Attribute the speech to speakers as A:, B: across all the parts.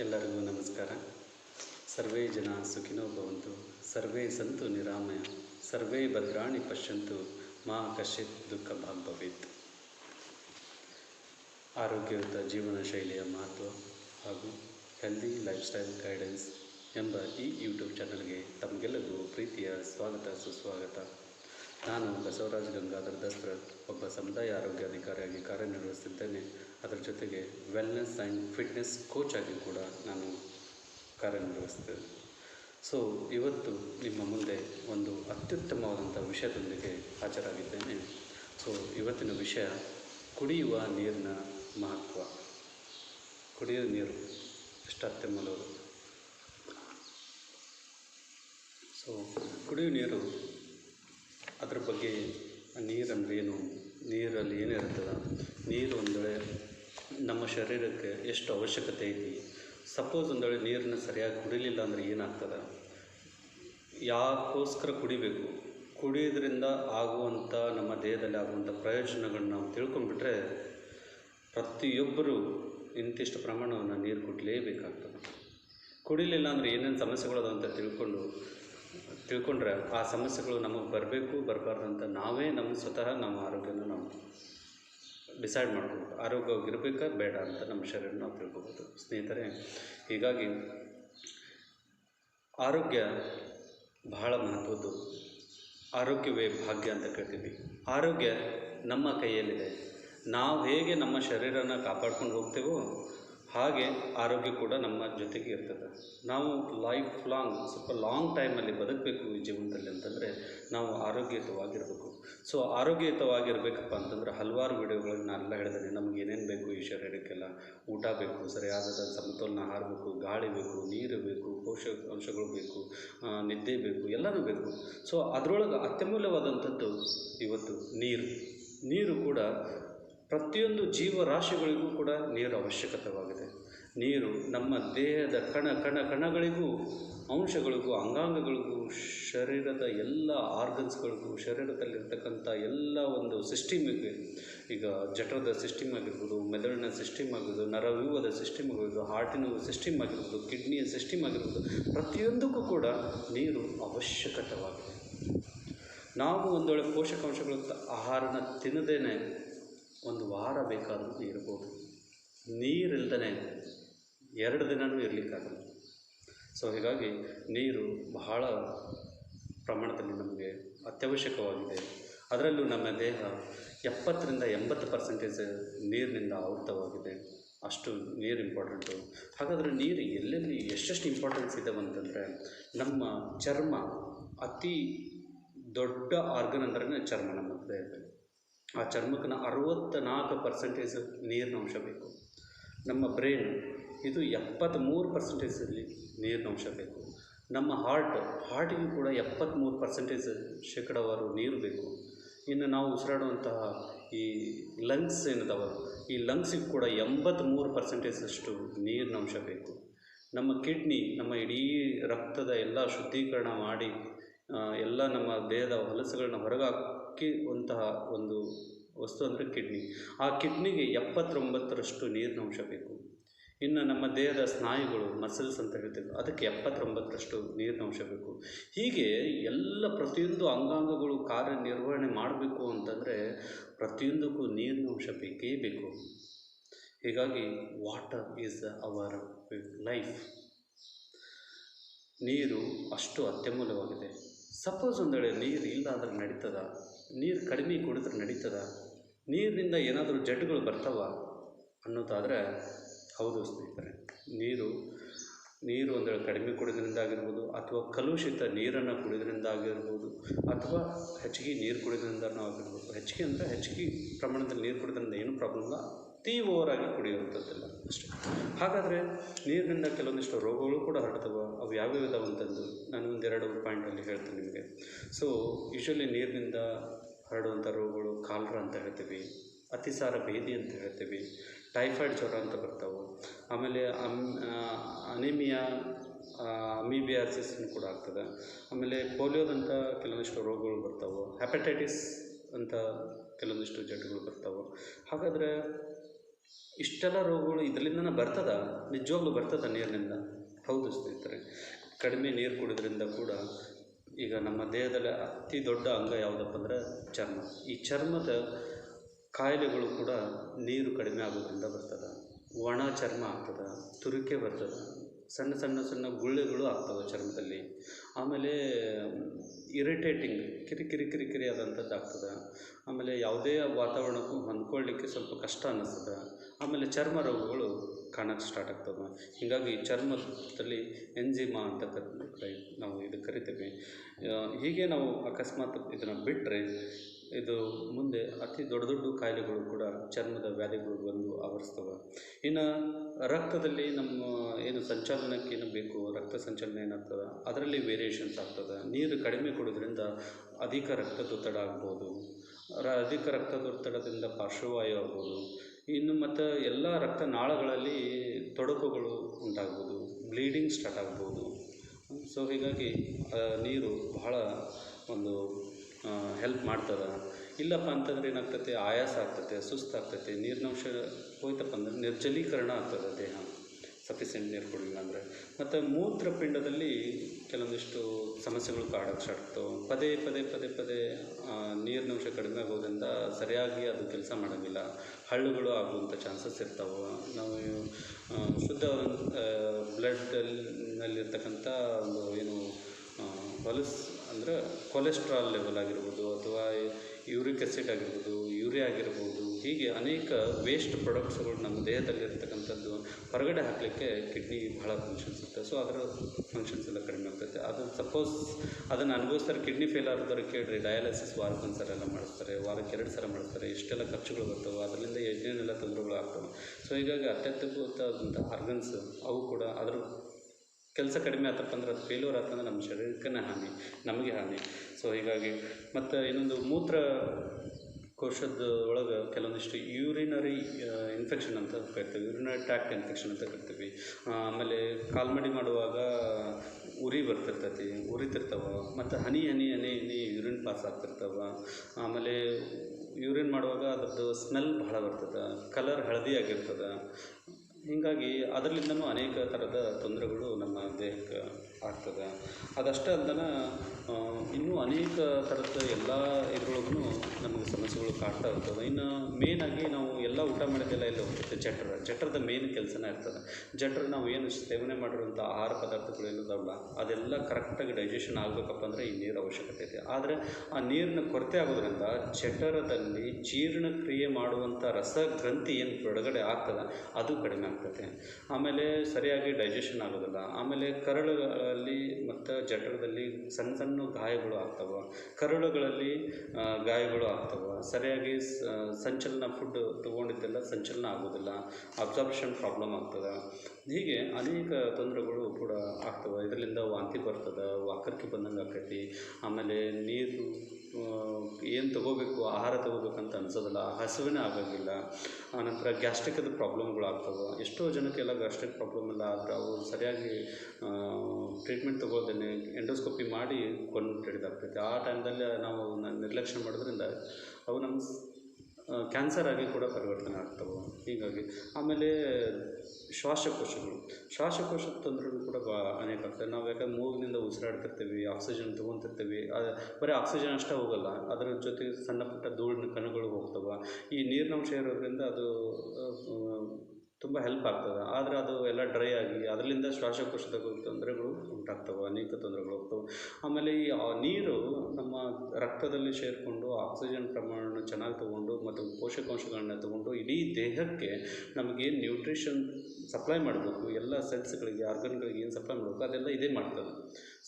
A: ಎಲ್ಲರಿಗೂ ನಮಸ್ಕಾರ. ಸರ್ವೇ ಜನ ಸುಖಿನೋ ಭವಂತು, ಸರ್ವೇ ಸಂತು ನಿರಾಮಯ, ಸರ್ವೇ ಭದ್ರಾಣಿ ಪಶ್ಯಂತು, ಮಾ ಕಶ್ಚಿತ್ ದುಃಖ ಭಾಗ್ಭವಿತ್. ಆರೋಗ್ಯಯುತ ಜೀವನ ಶೈಲಿಯ ಮಹತ್ವ ಹಾಗೂ ಹೆಲ್ದಿ ಲೈಫ್ ಸ್ಟೈಲ್ ಗೈಡೆನ್ಸ್ ಎಂಬ ಈ ಯೂಟ್ಯೂಬ್ ಚಾನಲ್ಗೆ ತಮಗೆಲ್ಲರಿಗೂ ಪ್ರೀತಿಯ ಸ್ವಾಗತ, ಸುಸ್ವಾಗತ. ನಾನು ಬಸವರಾಜ್ ಗಂಗಾಧರ್ ದಸ್ತ್ರ ಒಬ್ಬ ಸಮುದಾಯ ಆರೋಗ್ಯ ಅಧಿಕಾರಿಯಾಗಿ ಕಾರ್ಯನಿರ್ವಹಿಸುತ್ತಿದ್ದೇನೆ. ಅದರ ಜೊತೆಗೆ ವೆಲ್ನೆಸ್ ಆ್ಯಂಡ್ ಫಿಟ್ನೆಸ್ ಕೋಚ್ ಆಗಿ ಕೂಡ ನಾನು ಕಾರ್ಯನಿರ್ವಹಿಸ್ತೇನೆ ಸೊ ಇವತ್ತು ನಿಮ್ಮ ಮುಂದೆ ಒಂದು ಅತ್ಯುತ್ತಮವಾದಂಥ ವಿಷಯದೊಂದಿಗೆ ಹಾಜರಾಗಿದ್ದೇನೆ. ಸೊ ಇವತ್ತಿನ ವಿಷಯ ಕುಡಿಯುವ ನೀರಿನ ಮಹತ್ವ. ಕುಡಿಯುವ ನೀರು ಎಷ್ಟು ಅತ್ಯಮಲೋ ಸೊ ಕುಡಿಯುವ ನೀರು ಅದ್ರ ಬಗ್ಗೆ ನೀರಂದ್ರೆ ಏನು? ನೀರಲ್ಲಿ ಏನಿರ್ತದೆ ನೀರು ಒಂದು ನಮ್ಮ ಶರೀರಕ್ಕೆ ಎಷ್ಟು ಅವಶ್ಯಕತೆ ಐತಿ? ಸಪೋಸ್ ಅಂದರೆ ನೀರನ್ನ ಸರಿಯಾಗಿ ಕುಡಿಲಿಲ್ಲ ಅಂದರೆ ಏನಾಗ್ತದೆ? ಯಾಕೋಸ್ಕರ ಕುಡಿಬೇಕು? ಕುಡಿಯೋದ್ರಿಂದ ಆಗುವಂಥ ನಮ್ಮ ದೇಹದಲ್ಲಿ ಆಗುವಂಥ ಪ್ರಯೋಜನಗಳನ್ನ ನಾವು ತಿಳ್ಕೊಂಡ್ಬಿಟ್ರೆ ಪ್ರತಿಯೊಬ್ಬರೂ ಇಂತಿಷ್ಟು ಪ್ರಮಾಣವನ್ನು ನೀರು ಕುಡಿಲೇಬೇಕಾಗ್ತದೆ. ಕುಡಿಲಿಲ್ಲ ಅಂದರೆ ಏನೇನು ಸಮಸ್ಯೆಗಳು ಅಂತ ತಿಳ್ಕೊಂಡು ತಿಳ್ಕೊಂಡ್ರೆ ಆ ಸಮಸ್ಯೆಗಳು ನಮಗೆ ಬರಬೇಕು, ಬರಬಾರ್ದು ಅಂತ ನಾವೇ ನಮ್ಮ ಸ್ವತಃ ನಮ್ಮ ಆರೋಗ್ಯನ ನಾವು ಡಿಸೈಡ್ ಮಾಡ್ಕೋಬೇಕು. ಆರೋಗ್ಯವಾಗಿರಬೇಕಾ, ಬೇಡ ಅಂತ ನಮ್ಮ ಶರೀರ ನಾವು ತಿಳ್ಕೊಬೋದು. ಸ್ನೇಹಿತರೆ, ಹೀಗಾಗಿ ಆರೋಗ್ಯ ಬಹಳ ಮಹತ್ವದ್ದು. ಆರೋಗ್ಯವೇ ಭಾಗ್ಯ ಅಂತ ಕೇಳ್ತೀವಿ. ಆರೋಗ್ಯ ನಮ್ಮ ಕೈಯಲ್ಲಿದೆ. ನಾವು ಹೇಗೆ ನಮ್ಮ ಶರೀರನ ಕಾಪಾಡ್ಕೊಂಡು ಹೋಗ್ತೇವೋ ಹಾಗೆ ಆರೋಗ್ಯ ಕೂಡ ನಮ್ಮ ಜೊತೆಗೆ ಇರ್ತದೆ. ನಾವು ಲೈಫ್ ಲಾಂಗ್ ಸ್ವಲ್ಪ ಲಾಂಗ್ ಟೈಮಲ್ಲಿ ಬದುಕಬೇಕು ಈ ಜೀವನದಲ್ಲಿ ಅಂತಂದರೆ ನಾವು ಆರೋಗ್ಯಯುತವಾಗಿರಬೇಕು. ಸೊ ಆರೋಗ್ಯಯುತವಾಗಿರಬೇಕಪ್ಪ ಅಂತಂದ್ರೆ ಹಲವಾರು ವಿಡಿಯೋಗಳನ್ನ ನಾನೆಲ್ಲ ಹೇಳಿದ್ದೇನೆ. ನಮ್ಗೆ ಏನೇನು ಬೇಕು ಈ ಶರೀರಕ್ಕೆಲ್ಲ? ಊಟ ಬೇಕು ಸರಿಯಾದ ಸಮತೋಲನ ಆಹಾರ ಬೇಕು, ಗಾಳಿ ಬೇಕು, ನೀರು ಬೇಕು ಪೋಷಕಾಂಶಗಳು ಬೇಕು ನಿದ್ದೆ ಬೇಕು, ಎಲ್ಲನೂ ಬೇಕು. ಸೊ ಅದರೊಳಗೆ ಅತ್ಯಮೂಲ್ಯವಾದಂಥದ್ದು ಇವತ್ತು ನೀರು. ನೀರು ಕೂಡ ಪ್ರತಿಯೊಂದು ಜೀವರಾಶಿಗಳಿಗೂ ಕೂಡ ನೀರು ಅವಶ್ಯಕತೆವಾಗಿದೆ. ನೀರು ನಮ್ಮ ದೇಹದ ಕಣ ಕಣ, ಕಣಗಳಿಗೂ, ಅಂಶಗಳಿಗೂ, ಅಂಗಾಂಗಗಳಿಗೂ, ಶರೀರದ ಎಲ್ಲ ಆರ್ಗನ್ಸ್ಗಳಿಗೂ ಶರೀರದಲ್ಲಿರ್ತಕ್ಕಂಥ ಎಲ್ಲ ಒಂದು ಸಿಸ್ಟಮಿಗೆ ಈಗ ಜಠರದ ಸಿಸ್ಟಮ್ ಆಗಿರ್ಬೋದು, ಮೆದುಳಿನ ಸಿಸ್ಟಮ್ ಆಗಿರ್ಬೋದು, ನರವ್ಯೂಹದ ಸಿಸ್ಟಮ್ ಆಗಿರ್ಬೋದು ಹಾರ್ಟಿನ ಸಿಸ್ಟಮ್ ಆಗಿರ್ಬೋದು ಕಿಡ್ನಿಯ ಸಿಸ್ಟಮ್ ಆಗಿರ್ಬೋದು, ಪ್ರತಿಯೊಂದಕ್ಕೂ ಕೂಡ ನೀರು ಅವಶ್ಯಕತೆವಾಗಿದೆ. ನಾವು ಒಂದೊಳ್ಳೆ ಪೋಷಕಾಂಶಗಳಂಥ ಆಹಾರನ ತಿನ್ನದೇನೆ ಒಂದು ವಾರ ಬೇಕಾದರೂ ಇರ್ಬೋದು. ನೀರಿಲ್ದೇ ಎರಡು ದಿನವೂ ಇರಲಿಕ್ಕಾಗಲ್ಲ. ಸೊ ಹೀಗಾಗಿ ನೀರು ಬಹಳ ಪ್ರಮಾಣದಲ್ಲಿ ನಮಗೆ ಅತ್ಯವಶ್ಯಕವಾಗಿದೆ. ಅದರಲ್ಲೂ ನಮ್ಮ ದೇಹ ಎಪ್ಪತ್ತರಿಂದ ಎಂಬತ್ತು ಪರ್ಸೆಂಟೇಜ್ ನೀರಿನಿಂದ ಆವೃತವಾಗಿದೆ ಅಷ್ಟು ನೀರು ಇಂಪಾರ್ಟೆಂಟು ಹಾಗಾದರೆ ನೀರು ಎಲ್ಲೆಲ್ಲಿ ಎಷ್ಟೆಷ್ಟು ಇಂಪಾರ್ಟೆನ್ಸ್ ಇದೆ ಅಂತಂದರೆ, ನಮ್ಮ ಚರ್ಮ ಅತಿ ದೊಡ್ಡ ಆರ್ಗನ್ ಅಂದ್ರೆ ಚರ್ಮ ನಮ್ಮ ದೇಹದಲ್ಲಿ ಆ ಚರ್ಮಕ್ಕೆ ಅರವತ್ತ ನಾಲ್ಕು ಪರ್ಸೆಂಟೇಜ್ ನೀರಿನ ಅಂಶ ಬೇಕು. ನಮ್ಮ ಬ್ರೈನ್ ಇದು ಎಪ್ಪತ್ತ್ಮೂರು ಪರ್ಸೆಂಟೇಜಲ್ಲಿ ನೀರಿನ ಅಂಶ ಬೇಕು. ನಮ್ಮ ಹಾರ್ಟ್ ಹಾರ್ಟಿಗೂ ಕೂಡ ಎಪ್ಪತ್ತ್ಮೂರು ಪರ್ಸೆಂಟೇಜ್ ಶೇಕಡಾವಾರು ನೀರು ಬೇಕು. ಇನ್ನು ನಾವು ಉಸಿರಾಡುವಂತಹ ಈ ಲಂಗ್ಸ್ ಏನಿದಾವೆ, ಈ ಲಂಗ್ಸಿಗೆ ಕೂಡ ಎಂಬತ್ತ್ಮೂರು ಪರ್ಸೆಂಟೇಜಷ್ಟು ನೀರಿನ ಅಂಶ ಬೇಕು. ನಮ್ಮ ಕಿಡ್ನಿ ನಮ್ಮ ಇಡೀ ರಕ್ತದ ಎಲ್ಲ ಶುದ್ಧೀಕರಣ ಮಾಡಿ ಎಲ್ಲ ನಮ್ಮ ದೇಹದ ಹೊಲಸುಗಳನ್ನ ಹೊರಗೆ ಹಾಕುವಂತಹ ಒಂದು ವಸ್ತು ಅಂದರೆ ಕಿಡ್ನಿ. ಆ ಕಿಡ್ನಿಗೆ ಎಪ್ಪತ್ತೊಂಬತ್ತರಷ್ಟು ನೀರಿನ ಅಂಶ ಬೇಕು. ಇನ್ನು ನಮ್ಮ ದೇಹದ ಸ್ನಾಯುಗಳು ಮಸಲ್ಸ್ ಅಂತ ಹೇಳ್ತೇವೆ ಅದಕ್ಕೆ ಎಪ್ಪತ್ತೊಂಬತ್ತರಷ್ಟು ನೀರಿನ ಅಂಶ ಬೇಕು. ಹೀಗೆ ಎಲ್ಲ ಪ್ರತಿಯೊಂದು ಅಂಗಾಂಗಗಳು ಕಾರ್ಯನಿರ್ವಹಣೆ ಮಾಡಬೇಕು ಅಂತಂದರೆ ಪ್ರತಿಯೊಂದಕ್ಕೂ ನೀರಿನ ಅಂಶ ಬೇಕೇ ಬೇಕು. ಹೀಗಾಗಿ ವಾಟರ್ ಈಸ್ ಅವರ್ ಲೈಫ್ ನೀರು ಅಷ್ಟು ಅತ್ಯಮೂಲ್ಯವಾಗಿದೆ. ಸಪೋಸ್ ಒಂದೆಡೆ ನೀರು ಇಲ್ಲ ಅಂದರೆ ನಡೀತದ? ನೀರು ಕಡಿಮೆ ಕುಡಿದ್ರೆ ನಡೀತದ? ನೀರಿನಿಂದ ಏನಾದರೂ ಜಡ್ಡುಗಳು ಬರ್ತಾವ ಅನ್ನೋದಾದರೆ ಹೌದು ಸ್ನೇಹಿತರೆ. ನೀರು ನೀರು ಅಂದರೆ ಕಡಿಮೆ ಕುಡಿದ್ರಿಂದ ಆಗಿರ್ಬೋದು ಅಥವಾ ಕಲುಷಿತ ನೀರನ್ನು ಕುಡಿದ್ರಿಂದ ಆಗಿರ್ಬೋದು ಅಥವಾ ಹೆಚ್ಚಿಗೆ ನೀರು ಕುಡಿದ್ರಿಂದನೂ ಆಗಿರ್ಬೋದು. ಹೆಚ್ಚಿಗೆ ಅಂದರೆ ಹೆಚ್ಚಿಗೆ ಪ್ರಮಾಣದಲ್ಲಿ ನೀರು ಕುಡಿದ್ರಿಂದ ಏನು ಪ್ರಾಬ್ಲಮ್ ಇಲ್ಲ ಅತಿ ಓವರಾಗಿ ಕುಡಿಯುವಂಥದ್ದಿಲ್ಲ ಅಷ್ಟೇ. ಹಾಗಾದರೆ ನೀರಿನಿಂದ ಕೆಲವೊಂದಿಷ್ಟು ರೋಗಗಳು ಕೂಡ ಹರಡ್ತವೆ? ಅವು ಯಾವ್ಯಾವ ಇದಾವಂಥದ್ದು ನಾನು ಒಂದೆರಡು ಪಾಯಿಂಟಲ್ಲಿ ಹೇಳ್ತೀನಿ ನಿಮಗೆ. ಸೊ ಯೂಶ್ವಲಿ ನೀರಿನಿಂದ ಹರಡುವಂಥ ರೋಗಗಳು, ಕಾಲ್ರ ಅಂತ ಹೇಳ್ತೀವಿ, ಅತಿಸಾರ, ಭೇದಿ ಅಂತ ಹೇಳ್ತೀವಿ, ಟೈಫಾಯ್ಡ್ ಜ್ವರ ಅಂತ ಬರ್ತಾವೆ. ಆಮೇಲೆ ಅಮ್ ಅನಿಮಿಯಾ ಅಮೀಬಿಯಾಸಿಸ್ ಕೂಡ ಆಗ್ತದೆ. ಆಮೇಲೆ ಪೋಲಿಯೋದಂಥ ಕೆಲವೊಂದಿಷ್ಟು ರೋಗಗಳು ಬರ್ತಾವೆ. ಹೆಪಟೈಟಿಸ್ ಅಂತ ಕೆಲವೊಂದಿಷ್ಟು ಜಡ್ಡುಗಳು ಬರ್ತಾವೆ. ಹಾಗಾದರೆ ಇಷ್ಟೆಲ್ಲ ರೋಗಗಳು ಇದರಿಂದನೇ ಬರ್ತದ? ನಿಜವಾಗ್ಲೂ ಬರ್ತದ ನೀರಿನಿಂದ? ಹೌದು ಸ್ನೇಹಿತರೆ. ಕಡಿಮೆ ನೀರು ಕುಡಿದ್ರಿಂದ ಕೂಡ ಈಗ ನಮ್ಮ ದೇಹದಲ್ಲಿ ಅತಿ ದೊಡ್ಡ ಅಂಗ ಯಾವುದಪ್ಪ ಅಂದರೆ ಚರ್ಮ. ಈ ಚರ್ಮದ ಕಾಯಿಲೆಗಳು ಕೂಡ ನೀರು ಕಡಿಮೆ ಆಗೋದ್ರಿಂದ ಬರ್ತದೆ. ಒಣ ಚರ್ಮ ಆಗ್ತದೆ, ತುರಿಕೆ ಬರ್ತದೆ, ಸಣ್ಣ ಸಣ್ಣ ಸಣ್ಣ ಗುಳ್ಳೆಗಳು ಆಗ್ತವೆ ಚರ್ಮದಲ್ಲಿ. ಆಮೇಲೆ ಇರಿಟೇಟಿಂಗ್, ಕಿರಿ ಕಿರಿ ಆದಂಥದ್ದು ಆಗ್ತದೆ. ಆಮೇಲೆ ಯಾವುದೇ ವಾತಾವರಣಕ್ಕೂ ಹೊಂದ್ಕೊಳ್ಳಿಕ್ಕೆ ಸ್ವಲ್ಪ ಕಷ್ಟ ಅನ್ನಿಸ್ತದೆ. ಆಮೇಲೆ ಚರ್ಮ ರೋಗಗಳು ಕಾಣಕ್ಕೆ ಸ್ಟಾರ್ಟ್ ಆಗ್ತವೆ. ಹೀಗಾಗಿ ಚರ್ಮದಲ್ಲಿ ಎಂಜಿಮಾ ಅಂತ ಕರಿ ನಾವು ಕರಿತೀವಿ. ಹೀಗೆ ನಾವು ಅಕಸ್ಮಾತ್ ಇದನ್ನು ಬಿಟ್ಟರೆ ಇದು ಮುಂದೆ ಅತಿ ದೊಡ್ಡ ದೊಡ್ಡ ಕಾಯಿಲೆಗಳು ಕೂಡ ಚರ್ಮದ ವ್ಯಾಧಿಗಳು ಬಂದು ಆವರಿಸ್ತವೆ. ಇನ್ನು ರಕ್ತದಲ್ಲಿ ನಮ್ಮ ಏನು ಸಂಚಲನಕ್ಕೆ ಏನು ಬೇಕು, ರಕ್ತ ಸಂಚಲನ ಏನಾಗ್ತದೆ? ಅದರಲ್ಲಿ ವೇರಿಯೇಷನ್ಸ್ ಆಗ್ತದೆ. ನೀರು ಕಡಿಮೆ ಕೊಡೋದ್ರಿಂದ ಅಧಿಕ ರಕ್ತದೊತ್ತಡ ಆಗ್ಬೋದು. ರ, ಅಧಿಕ ರಕ್ತದೊತ್ತಡದಿಂದ ಪಾರ್ಶ್ವವಾಯು ಆಗ್ಬೋದು. ಇನ್ನು ಮತ್ತು ಎಲ್ಲ ರಕ್ತನಾಳಗಳಲ್ಲಿ ತೊಡಕುಗಳು ಉಂಟಾಗ್ಬೋದು. ಬ್ಲೀಡಿಂಗ್ ಸ್ಟಾರ್ಟ್ ಆಗ್ಬೋದು. ಸೊ ಹೀಗಾಗಿ ನೀರು ಬಹಳ ಒಂದು ಹೆಲ್ಪ್ ಮಾಡ್ತದೆ. ಇಲ್ಲಪ್ಪ ಅಂತಂದ್ರೆ ಏನಾಗ್ತೈತೆ ಆಯಾಸ ಆಗ್ತೈತೆ ಸುಸ್ತಾಗ್ತೈತೆ ನೀರಿನಂಶ ಹೋಯ್ತಪ್ಪ ಅಂದ್ರೆ ನಿರ್ಜಲೀಕರಣ ಆಗ್ತದೆ ದೇಹ. ಸಫಿಸಿಯೆಂಟ್ ನೀರು ಕುಡಿಲಿಲ್ಲ ಅಂದರೆ. ಮತ್ತು ಮೂತ್ರಪಿಂಡದಲ್ಲಿ ಕೆಲವೊಂದಿಷ್ಟು ಸಮಸ್ಯೆಗಳು ಕಾಡೋಕ್ಕೆ ಸ್ಟಾರ್ಟ್ ಆಗ್ತವೆ ಪದೇ ಪದೇ ಪದೇ ಪದೇ ನೀರಿನಂಶ ಕಡಿಮೆ ಆಗೋದ್ರಿಂದ ಸರಿಯಾಗಿ ಅದು ಕೆಲಸ ಮಾಡೋಂಗಿಲ್ಲ. ಹಳ್ಳುಗಳು ಆಗುವಂಥ ಚಾನ್ಸಸ್ ಇರ್ತಾವೆ. ನಾವು ಶುದ್ಧ ಬ್ಲಡ್ನಲ್ಲಿರ್ತಕ್ಕಂಥ ಒಂದು ಏನು ಹೊಲಸು ಅಂದರೆ ಕೊಲೆಸ್ಟ್ರಾಲ್ ಲೆವೆಲ್ ಆಗಿರ್ಬೋದು ಅಥವಾ ಯೂರಿಕ್ ಆ್ಯಸಿಡ್ ಆಗಿರ್ಬೋದು, ಯೂರಿಯಾ ಆಗಿರ್ಬೋದು ಹೀಗೆ ಅನೇಕ ವೇಸ್ಟ್ ಪ್ರಾಡಕ್ಟ್ಸ್ಗಳು ನಮ್ಮ ದೇಹದಲ್ಲಿರ್ತಕ್ಕಂಥದ್ದು ಹೊರಗಡೆ ಹಾಕಲಿಕ್ಕೆ ಕಿಡ್ನಿ ಬಹಳ ಫಂಕ್ಷನ್ಸ್ ಇರುತ್ತೆ ಸೊ ಅದರ ಫಂಕ್ಷನ್ಸ್ ಎಲ್ಲ ಕಡಿಮೆ ಆಗ್ತೈತೆ ಅದು ಸಪೋಸ್ ಅದನ್ನು ಅನುಭವಿಸ್ತಾರೆ ಕಿಡ್ನಿ ಫೇಲ್ ಆದವ್ರಿಗೆ ಕೇಳಿರಿ ಡಯಾಲಿಸಿಸ್ ವಾರಕ್ಕೆ ಒಂದು ಸಲ ಎಲ್ಲ ಮಾಡಿಸ್ತಾರೆ, ವಾರಕ್ಕೆ ಎರಡು ಸಲ ಮಾಡಿಸ್ತಾರೆ ಇಷ್ಟೆಲ್ಲ ಖರ್ಚುಗಳು ಬರ್ತವೆ ಅದರಿಂದ ಏನೇನೆಲ್ಲ ತೊಂದರೆಗಳು ಆಗ್ತವೆ. ಸೊ ಹೀಗಾಗಿ ಅತ್ಯದ್ಭುತವಾದಂಥ ಆರ್ಗನ್ಸ್ ಅವು ಕೂಡ ಅದರ ಕೆಲಸ ಕಡಿಮೆ ಆತಪ್ಪ ಅಂದ್ರೆ ಅದು ಫೇಲ್ಯೂರ್ ಆತಂದ್ರೆ ನಮ್ಮ ಶರೀರಕ್ಕೇ ಹಾನಿ, ನಮಗೆ ಹಾನಿ. ಸೊ ಹೀಗಾಗಿ ಮತ್ತು ಇನ್ನೊಂದು ಮೂತ್ರ ಕೋಶದ ಒಳಗೆ ಕೆಲವೊಂದಿಷ್ಟು ಯೂರಿನರಿ ಇನ್ಫೆಕ್ಷನ್ ಅಂತ ಕರಿತೀವಿ, ಯೂರಿನರಿ ಟ್ಯಾಕ್ಟ್ ಇನ್ಫೆಕ್ಷನ್ ಅಂತ ಕರಿತೀವಿ. ಆಮೇಲೆ ಕಾಲ್ಮಡಿ ಮಾಡುವಾಗ ಉರಿ ಬರ್ತಿರ್ತೈತಿ, ಉರಿತಿರ್ತಾವೆ, ಮತ್ತು ಹನಿ ಹನಿ ಹನಿ ಹನಿ ಯೂರಿನ್ ಪಾಸ್ ಆಗ್ತಿರ್ತಾವೆ. ಆಮೇಲೆ ಯೂರಿನ್ ಮಾಡುವಾಗ ಅದ್ರದ್ದು ಸ್ಮೆಲ್ ಬಹಳ ಬರ್ತದೆ ಕಲರ್ ಹಳದಿ ಆಗಿರ್ತದೆ. ಹೀಗಾಗಿ ಅದರಲ್ಲಿಂದನೂ ಅನೇಕ ಥರದ ತೊಂದರೆಗಳು ನಮ್ಮ ದೇಹಕ್ಕೆ ಆಗ್ತದೆ. ಅದಷ್ಟೇ ಅಲ್ದನ ಇನ್ನೂ ಅನೇಕ ಥರದ ಎಲ್ಲ ಇದ್ರೊಳಗೂ ನಮಗೆ ಸಮಸ್ಯೆಗಳು ಕಾಡ್ತಾ ಇರ್ತವೆ. ಇನ್ನು ಮೇನಾಗಿ ನಾವು ಎಲ್ಲ ಊಟ ಮಾಡಿದ್ದೆಲ್ಲ ಎಲ್ಲ ಹೋಗ್ತೈತೆ ಜಠರ. ಜಠರದ ಮೇನ್ ಕೆಲಸನೇ ಇರ್ತದೆ. ಜಠರ ನಾವು ಏನು ಸೇವನೆ ಮಾಡಿರುವಂಥ ಆಹಾರ ಪದಾರ್ಥಗಳು ಏನಿದಾವಲ್ಲ, ಅದೆಲ್ಲ ಕರೆಕ್ಟಾಗಿ ಡೈಜೆಷನ್ ಆಗಬೇಕಪ್ಪ ಅಂದರೆ ಈ ನೀರು ಅವಶ್ಯಕತೆ ಇದೆ. ಆದರೆ ಆ ನೀರಿನ ಕೊರತೆ ಆಗೋದ್ರಿಂದ ಜಠರದಲ್ಲಿ ಜೀರ್ಣಕ್ರಿಯೆ ಮಾಡುವಂಥ ರಸ ಗ್ರಂಥಿ ಏನು ಬಿಡುಗಡೆ ಆಗ್ತದೆ, ಅದು ಕಡಿಮೆ ಆಗ್ತದೆ. ಆಮೇಲೆ ಸರಿಯಾಗಿ ಡೈಜೆಷನ್ ಆಗೋದಿಲ್ಲ. ಆಮೇಲೆ ಕರಳುಗಳಲ್ಲಿ ಮತ್ತು ಜಠರದಲ್ಲಿ ಸಣ್ಣ ಸಣ್ಣ ಗಾಯಗಳು ಆಗ್ತವೆ. ಕರಳುಗಳಲ್ಲಿ ಗಾಯಗಳು ಆಗ್ತವೆ. ಸರಿಯಾಗಿ ಸಂಚಲನ ಫುಡ್ ತೊಗೊಂಡಿದ್ದೆಲ್ಲ ಸಂಚಲನ ಆಗೋದಿಲ್ಲ ಅಬ್ಸಾರ್ಪ್ಷನ್ ಪ್ರಾಬ್ಲಮ್ ಆಗ್ತದೆ. ಹೀಗೆ ಅನೇಕ ತೊಂದರೆಗಳು ಕೂಡ ಆಗ್ತವೆ. ಇದರಿಂದ ವಾಂತಿ ಬರ್ತದೆ ವಾಕರಿಕೆ ಬಂದಂಗೆ ಆಕೈತಿ. ಆಮೇಲೆ ನೀರು ಏನು ತಗೋಬೇಕು, ಆಹಾರ ತಗೋಬೇಕಂತ ಅನ್ಸೋದಿಲ್ಲ, ಹಸುವಿನೇ ಆಗೋಂಗಿಲ್ಲ. ಆನಂತರ ಗ್ಯಾಸ್ಟ್ರಿಕದ ಪ್ರಾಬ್ಲಮ್ಗಳು ಆಗ್ತವೆ. ಎಷ್ಟೋ ಜನಕ್ಕೆಲ್ಲ ಗ್ಯಾಸ್ಟ್ರಿಕ್ ಪ್ರಾಬ್ಲಮ್ ಎಲ್ಲ ಆದರೆ ಅವರು ಸರಿಯಾಗಿ ಟ್ರೀಟ್ಮೆಂಟ್ ತಗೋದೇನೆ ಎಂಡೋಸ್ಕೋಪಿ ಮಾಡಿ ಕೊಂಡು ಹಿಡಿದಾಗ್ತೈತೆ ಆ ಟೈಮ್ದಲ್ಲಿ ನಾವು ನಿರ್ಲಕ್ಷ್ಯ ಮಾಡೋದ್ರಿಂದ ಅವು ನಮ್ಮ ಕ್ಯಾನ್ಸರ್ ಆಗಿ ಕೂಡ ಪರಿವರ್ತನೆ ಆಗ್ತವೆ. ಹೀಗಾಗಿ ಆಮೇಲೆ ಶ್ವಾಸಕೋಶಗಳು. ಶ್ವಾಸಕೋಶದ ತೊಂದರೆಗಳು ಕೂಡ ಬಾ ಅನೇಕ ಆಗ್ತವೆ ನಾವು ಯಾಕಂದ್ರೆ ಮೂಗಿನಿಂದ ಉಸಿರಾಡ್ತಿರ್ತೀವಿ ಆಕ್ಸಿಜನ್ ತೊಗೊತಿರ್ತೀವಿ, ಅದು ಬರೀ ಆಕ್ಸಿಜನ್ ಅಷ್ಟೇ ಹೋಗಲ್ಲ. ಅದರ ಜೊತೆಗೆ ಸಣ್ಣ ಪುಟ್ಟ ಧೂಳಿನ ಕಣಗಳು ಹೋಗ್ತವೆ. ಈ ನೀರಿನಂಶ ಇರೋದ್ರಿಂದ ಅದು ತುಂಬ ಹೆಲ್ಪ್ ಆಗ್ತದೆ. ಆದರೆ ಅದು ಎಲ್ಲ ಡ್ರೈ ಆಗಿ ಅದರಿಂದ ಶ್ವಾಸಕೋಶದ ತೊಂದರೆಗಳು ಉಂಟಾಗ್ತವೆ, ಅನೇಕ ತೊಂದರೆಗಳು ಹೋಗ್ತವೆ ಆಮೇಲೆ ಈ ನೀರು ನಮ್ಮ ರಕ್ತದಲ್ಲಿ ಸೇರಿಕೊಂಡು ಆಕ್ಸಿಜನ್ ಪ್ರಮಾಣವನ್ನು ಚೆನ್ನಾಗಿ ತಗೊಂಡು ಮತ್ತು ಪೋಷಕಾಂಶಗಳನ್ನ ತಗೊಂಡು ಇಡೀ ದೇಹಕ್ಕೆ ನಮಗೇನು ನ್ಯೂಟ್ರಿಷನ್ ಸಪ್ಲೈ ಮಾಡಬೇಕು. ಎಲ್ಲ ಸೆಲ್ಸ್ಗಳಿಗೆ ಆರ್ಗನ್ಗಳಿಗೆ ಏನು ಸಪ್ಲೈ ಮಾಡಬೇಕು ಅದೆಲ್ಲ ಇದೇ ಮಾಡ್ತದೆ.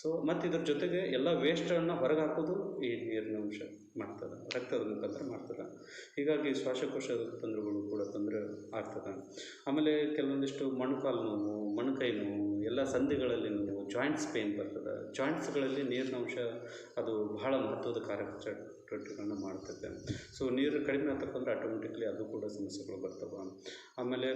A: ಸೊ ಮತ್ತು ಇದ್ರ ಜೊತೆಗೆ ಎಲ್ಲ ವೇಸ್ಟನ್ನು ಹೊರಗೆ ಹಾಕೋದು ಈ ನೀರಿನ ಅಂಶ. ಮಾಡ್ತದೆ ರಕ್ತದ ಮುಖಾಂತರ ಮಾಡ್ತದೆ. ಹೀಗಾಗಿ ಶ್ವಾಸಕೋಶದ ತೊಂದರೆಗಳು ಕೂಡ ತೊಂದರೆ ಆಗ್ತದೆ. ಆಮೇಲೆ ಕೆಲವೊಂದಿಷ್ಟು ಮೊಣಕಾಲು ನೋವು, ಮೊಣಕೈ ನೋವು, ಎಲ್ಲ ಸಂಧಿಗಳಲ್ಲಿ ನೋವು, ಜಾಯಿಂಟ್ಸ್ ಪೇಯ್ನ್ ಬರ್ತದೆ. ಜಾಯಿಂಟ್ಸ್ಗಳಲ್ಲಿ ನೀರಿನ ಅಂಶ ಅದು ಬಹಳ ಮಹತ್ವದ ಕಾರ್ಯಚಟುವಟಿಕೆಗಳನ್ನ ಮಾಡ್ತದೆ ಸೊ ನೀರು ಕಡಿಮೆ ಆಗ್ತಕ್ಕಂದ್ರೆ ಆಟೋಮೆಟಿಕ್ಲಿ ಅದು ಕೂಡ ಸಮಸ್ಯೆಗಳು ಬರ್ತವೆ. ಆಮೇಲೆ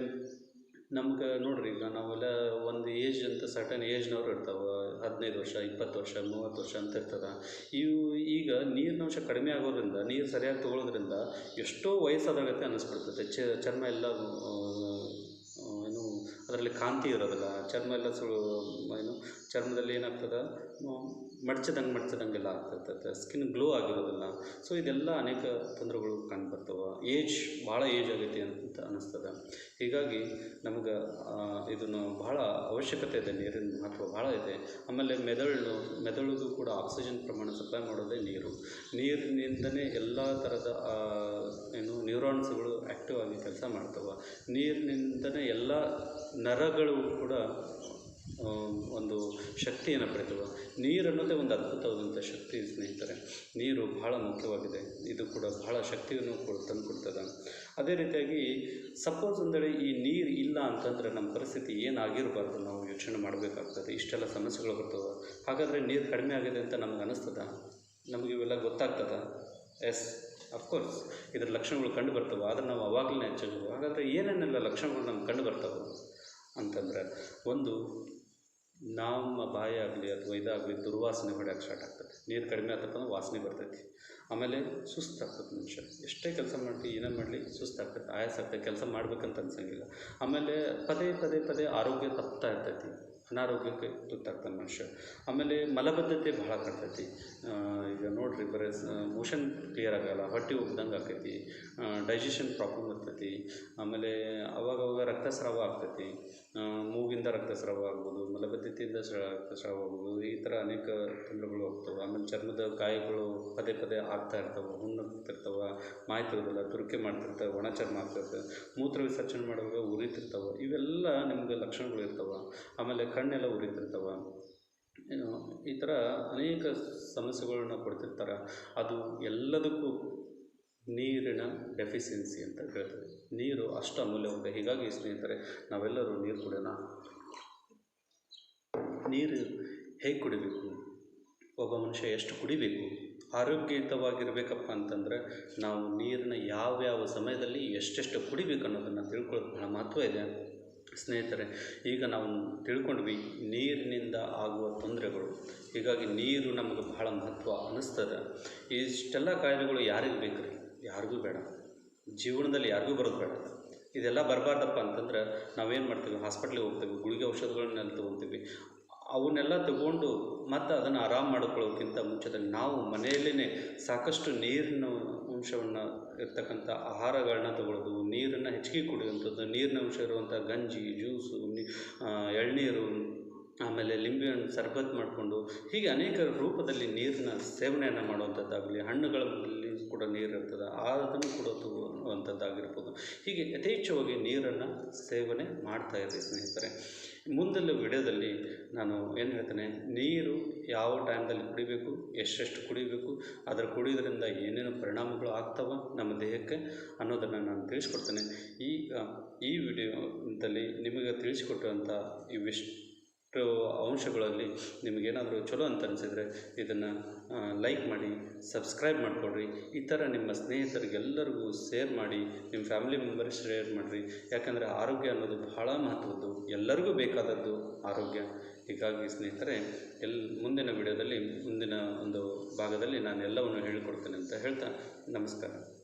A: ನಮ್ಗೆ ನೋಡ್ರಿ ಈಗ ನಾವೆಲ್ಲ ಒಂದು ಏಜ್ ಅಂತ ಸರ್ಟನ್ ಏಜ್ನವ್ರು ಇರ್ತಾವೆ, ಹದಿನೈದು ವರ್ಷ, ಇಪ್ಪತ್ತು ವರ್ಷ, ಮೂವತ್ತು ವರ್ಷ ಅಂತ ಇರ್ತದೆ. ಇವು ಈಗ ನೀರಿನ ಅಂಶ ಕಡಿಮೆ ಆಗೋದ್ರಿಂದ, ನೀರು ಸರಿಯಾಗಿ ತೊಗೊಳೋದ್ರಿಂದ ಎಷ್ಟೋ ವಯಸ್ಸಾದಾಗತ್ತೆ ಅನ್ನಿಸ್ಬಿಡ್ತದೆ. ಚ ಚರ್ಮ ಎಲ್ಲ ಅದರಲ್ಲಿ ಕಾಂತಿ ಇರೋದಿಲ್ಲ. ಚರ್ಮ ಎಲ್ಲ ಸುಳು ಏನು, ಚರ್ಮದಲ್ಲಿ ಏನಾಗ್ತದೆ? ಮಡ್ಚದಂಗೆ ಮಡ್ಚದಂಗೆಲ್ಲ ಆಗ್ತಿರ್ತೈತೆ ಸ್ಕಿನ್ ಗ್ಲೋ ಆಗಿರೋದಿಲ್ಲ. ಸೊ ಇದೆಲ್ಲ ಅನೇಕ ತೊಂದರೆಗಳು ಕಾಣ್ಬರ್ತವೆ ಬರ್ತವೆ ಏಜ್, ಭಾಳ ಏಜ್ ಆಗೈತಿ ಅಂತ ಅನ್ನಿಸ್ತದೆ ಹೀಗಾಗಿ ನಮಗೆ ಇದನ್ನು ಭಾಳ ಅವಶ್ಯಕತೆ ಇದೆ. ನೀರಿನ ಮಹತ್ವ ಭಾಳ ಇದೆ. ಆಮೇಲೆ ಮೆದುಳು ಮೆದುಳಿಗೂ ಕೂಡ ಆಕ್ಸಿಜನ್ ಪ್ರಮಾಣ ಸಪ್ಲೈ ಮಾಡೋದೇ ನೀರು. ನೀರಿನಿಂದನೇ ಎಲ್ಲ ಥರದ ಏನು, ನ್ಯೂರಾನ್ಸ್ಗಳು ಆ್ಯಕ್ಟಿವ್ ಆಗಿ ಕೆಲಸ ಮಾಡ್ತವೆ. ನೀರಿನಿಂದನೇ ಎಲ್ಲ ನರಗಳು ಕೂಡ ಒಂದು ಶಕ್ತಿಯನ್ನು ನೀರು ಅನ್ನೋದೇ ಒಂದು ಅದ್ಭುತವಾದಂಥ ಶಕ್ತಿ ಸ್ನೇಹಿತರೆ. ನೀರು ಬಹಳ ಮುಖ್ಯವಾಗಿದೆ. ಇದು ಕೂಡ ಬಹಳ ಶಕ್ತಿಯನ್ನು ಕೂಡ ತಂದು ಕೊಡ್ತದೆ. ಅದೇ ರೀತಿಯಾಗಿ ಸಪೋಸ್ ಅಂದರೆ ಈ ನೀರು ಇಲ್ಲ ಅಂತಂದರೆ ನಮ್ಮ ಪರಿಸ್ಥಿತಿ ಏನಾಗಿರಬಾರ್ದು ನಾವು ಯೋಚನೆ ಮಾಡಬೇಕಾಗ್ತದೆ. ಇಷ್ಟೆಲ್ಲ ಸಮಸ್ಯೆಗಳು ಬರ್ತವೆ. ಹಾಗಾದರೆ ನೀರು ಕಡಿಮೆ ಆಗಿದೆ ಅಂತ ನಮ್ಗೆ ಅನ್ನಿಸ್ತದ ನಮಗೆ ಇವೆಲ್ಲ ಗೊತ್ತಾಗ್ತದ? ಎಸ್ ಅಫ್ಕೋರ್ಸ್ ಇದರ ಲಕ್ಷಣಗಳು ಕಂಡು ಬರ್ತವೆ. ಆದರೆ ನಾವು ಅವಾಗಲೇ ಎಚ್ಚರಿಸಬೇಕು ಹಾಗಾದರೆ ಏನೇನೆಲ್ಲ ಲಕ್ಷಣಗಳು ನಮ್ಗೆ ಕಂಡು ಬರ್ತವೆ? ಅಂತಂದರೆ ಒಂದು ನಮ್ಮ ಬಾಯಿ ಆಗಲಿ ಅಥವಾ ಇದಾಗಲಿ ದುರ್ವಾಸನೆ ಹೊಡ್ಯಕ್ಕೆ ಸ್ಟಾರ್ಟ್ ಆಗ್ತದೆ. ನೀರು ಕಡಿಮೆ ಆತಪ್ಪ ಅಂದ್ರೆ ವಾಸನೆ ಬರ್ತೈತಿ. ಆಮೇಲೆ ಸುಸ್ತಾಗ್ತದೆ ಮನುಷ್ಯ ಎಷ್ಟೇ ಕೆಲಸ ಮಾಡಲಿ ಏನೇ ಮಾಡಲಿ ಸುಸ್ತಾಗ್ತದೆ ಆಯಾಸ ಆಗ್ತದೆ ಕೆಲಸ ಮಾಡ್ಬೇಕಂತ ಅನ್ಸಂಗಿಲ್ಲ. ಆಮೇಲೆ ಪದೇ ಪದೇ ಪದೇ ಆರೋಗ್ಯ ತಪ್ತಾ ಇರ್ತೈತಿ. ಅನಾರೋಗ್ಯಕ್ಕೆ ತುತ್ತಾಗ್ತಾನೆ ಮನುಷ್ಯ. ಆಮೇಲೆ ಮಲಬದ್ಧತೆ ಭಾಳ ಕಾಡ್ತೈತಿ ಈಗ ನೋಡ್ರಿ ಬರೀ ಮೋಷನ್ ಕ್ಲಿಯರ್ ಆಗಲ್ಲ, ಹೊಟ್ಟೆ ಉಬ್ದಂಗೆ ಆಗ್ತೈತಿ ಡೈಜೆಷನ್ ಪ್ರಾಬ್ಲಮ್ ಇರ್ತೈತಿ ಆಮೇಲೆ ಅವಾಗವಾಗ ಅವಾಗ ರಕ್ತಸ್ರಾವ ಆಗ್ತೈತಿ. ಮೂಗಿಂದ ರಕ್ತಸ್ರಾವ ಆಗ್ಬೋದು, ಮಲಬದ್ಧತೆಯಿಂದ ಸ್ರ ರಕ್ತಸ್ರಾವ ಆಗ್ಬೋದು, ಈ ಥರ ಅನೇಕ ತೊಂದರೆಗಳು ಆಗ್ತವೆ ಆಮೇಲೆ ಚರ್ಮದ ಗಾಯಗಳು ಪದೇ ಪದೇ ಆಗ್ತಾ ಇರ್ತವೆ ಹುಣ್ಣಾಗ್ತಿರ್ತವೆ ಮಾಯ್ತಿರೋದಿಲ್ಲ, ತುರಿಕೆ ಮಾಡ್ತಿರ್ತವೆ, ಒಣ ಚರ್ಮ ಆಗ್ತಿರ್ತವೆ ಮೂತ್ರ ವಿಸರ್ಜನೆ ಮಾಡುವಾಗ ಉರಿತಿರ್ತವೆ. ಇವೆಲ್ಲ ನಿಮ್ಗೆ ಲಕ್ಷಣಗಳು ಇರ್ತವೆ. ಆಮೇಲೆ ಕಣ್ಣೆಲ್ಲ ಉರಿತಿರ್ತವೆ. ಈ ಥರ ಅನೇಕ ಸಮಸ್ಯೆಗಳನ್ನ ಕೊಡ್ತಿರ್ತಾರೆ. ಅದು ಎಲ್ಲದಕ್ಕೂ ನೀರಿನ ಡೆಫಿಸಿಯನ್ಸಿ ಅಂತ ಹೇಳ್ತೇವೆ ನೀರು ಅಷ್ಟು ಅಮೂಲ್ಯವಾಗಿದೆ ಹೀಗಾಗಿ ಸ್ನೇಹಿತರೆ, ನಾವೆಲ್ಲರೂ ನೀರು ಕುಡಿಯೋಣ. ನೀರು ಹೇಗೆ ಕುಡಿಬೇಕು? ಒಬ್ಬ ಮನುಷ್ಯ ಎಷ್ಟು ಕುಡಿಬೇಕು? ಆರೋಗ್ಯಯುತವಾಗಿರಬೇಕಪ್ಪ ಅಂತಂದರೆ, ನಾವು ನೀರನ್ನ ಯಾವ್ಯಾವ ಸಮಯದಲ್ಲಿ ಎಷ್ಟೆಷ್ಟು ಕುಡಿಬೇಕು ಅನ್ನೋದನ್ನು ತಿಳ್ಕೊಳ್ಳೋದು ಬಹಳ ಮಹತ್ವ ಇದೆ. ಸ್ನೇಹಿತರೆ, ಈಗ ನಾವು ತಿಳ್ಕೊಂಡ್ವಿ ನೀರಿನಿಂದ ಆಗುವ ತೊಂದರೆಗಳು. ಹೀಗಾಗಿ ನೀರು ನಮಗೆ ಬಹಳ ಮಹತ್ವ ಅನ್ನಿಸ್ತದೆ. ಇಷ್ಟೆಲ್ಲ ಕಾಯಿಲೆಗಳು ಯಾರಿಗೆ ಬೇಕು ರೀ ಯಾರಿಗೂ ಬೇಡ. ಜೀವನದಲ್ಲಿ ಯಾರಿಗೂ ಬರೋದು ಬೇಡ. ಇದೆಲ್ಲ ಬರಬಾರ್ದಪ್ಪ ಅಂತಂದ್ರೆ ನಾವೇನು ಮಾಡ್ತೀವಿ? ಹಾಸ್ಪಿಟ್ಲಿಗೆ ಹೋಗ್ತೀವಿ, ಗುಳಿಗೆ ಔಷಧಗಳನ್ನೆಲ್ಲ ತೊಗೊತೀವಿ ಅವನ್ನೆಲ್ಲ ತಗೊಂಡು ಮತ್ತು ಅದನ್ನು ಆರಾಮ ಮಾಡಿಕೊಳ್ಳೋಕ್ಕಿಂತ ಮುಂಚೆದಲ್ಲಿ ನಾವು ಮನೆಯಲ್ಲೇ ಸಾಕಷ್ಟು ನೀರಿನ ಅಂಶವನ್ನು ಇರ್ತಕ್ಕಂಥ ಆಹಾರಗಳನ್ನ ತಗೊಳ್ಳೋದು, ನೀರನ್ನು ಹೆಚ್ಚಿಗೆ ಕುಡಿಯುವಂಥದ್ದು, ನೀರಿನ ಅಂಶ ಇರುವಂಥ ಗಂಜಿ, ಜ್ಯೂಸು ಎಳ್ನೀರು, ಆಮೇಲೆ ಲಿಂಬೆಹಣ್ಣು ಸರ್ಬತ್ ಮಾಡಿಕೊಂಡು ಹೀಗೆ ಅನೇಕ ರೂಪದಲ್ಲಿ ನೀರಿನ ಸೇವನೆಯನ್ನು ಮಾಡುವಂಥದ್ದಾಗಲಿ ಹಣ್ಣುಗಳಲ್ಲಿ ಕೂಡ ನೀರು ಇರ್ತದೆ ಅದನ್ನು ಕೂಡ ತಗೊಳ್ಳುವಂಥದ್ದಾಗಿರ್ಬೋದು ಹೀಗೆ ಯಥೇಚ್ಛವಾಗಿ ನೀರನ್ನು ಸೇವನೆ ಮಾಡ್ತಾ ಇರಿ ಸ್ನೇಹಿತರೆ. ಮುಂದಿನ ವಿಡಿಯೋದಲ್ಲಿ ನಾನು ಏನು ಹೇಳ್ತೇನೆ, ನೀರು ಯಾವ ಟೈಮ್ದಲ್ಲಿ ಕುಡಿಬೇಕು, ಎಷ್ಟೆಷ್ಟು ಕುಡಿಬೇಕು, ಅದರ ಕುಡಿಯೋದ್ರಿಂದ ಏನೇನು ಪರಿಣಾಮಗಳು ಆಗ್ತವೆ, ನಮ್ಮ ದೇಹಕ್ಕೆ ಅನ್ನೋದನ್ನು ನಾನು ತಿಳಿಸ್ಕೊಡ್ತೇನೆ. ಈಗ ಈ ವಿಡಿಯೋದಲ್ಲಿ ನಿಮಗೆ ತಿಳಿಸಿಕೊಟ್ಟಂಥ ಇವಿಷ್ಟು ಅಂಶಗಳಲ್ಲಿ ನಿಮಗೇನಾದರೂ ಚಲೋ ಅಂತ ಅನಿಸಿದರೆ ಇದನ್ನು ಲೈಕ್ ಮಾಡಿ ಸಬ್ಸ್ಕ್ರೈಬ್ ಮಾಡಿಕೊಡ್ರಿ ಈ ಥರ ನಿಮ್ಮ ಸ್ನೇಹಿತರಿಗೆಲ್ಲರಿಗೂ ಶೇರ್ ಮಾಡಿ, ನಿಮ್ಮ ಫ್ಯಾಮಿಲಿ ಮೆಂಬರ್ಸ್ ಶೇರ್ ಮಾಡಿರಿ. ಯಾಕಂದರೆ ಆರೋಗ್ಯ ಅನ್ನೋದು ಬಹಳ ಮಹತ್ವದ್ದು. ಎಲ್ಲರಿಗೂ ಬೇಕಾದದ್ದು ಆರೋಗ್ಯ. ಹೀಗಾಗಿ ಸ್ನೇಹಿತರೆ, ಎಲ್, ಮುಂದಿನ ವಿಡಿಯೋದಲ್ಲಿ ಮುಂದಿನ ಒಂದು ಭಾಗದಲ್ಲಿ ನಾನು ಎಲ್ಲವನ್ನು ಹೇಳಿಕೊಡ್ತೇನೆ ಅಂತ ಹೇಳ್ತಾ ನಮಸ್ಕಾರ.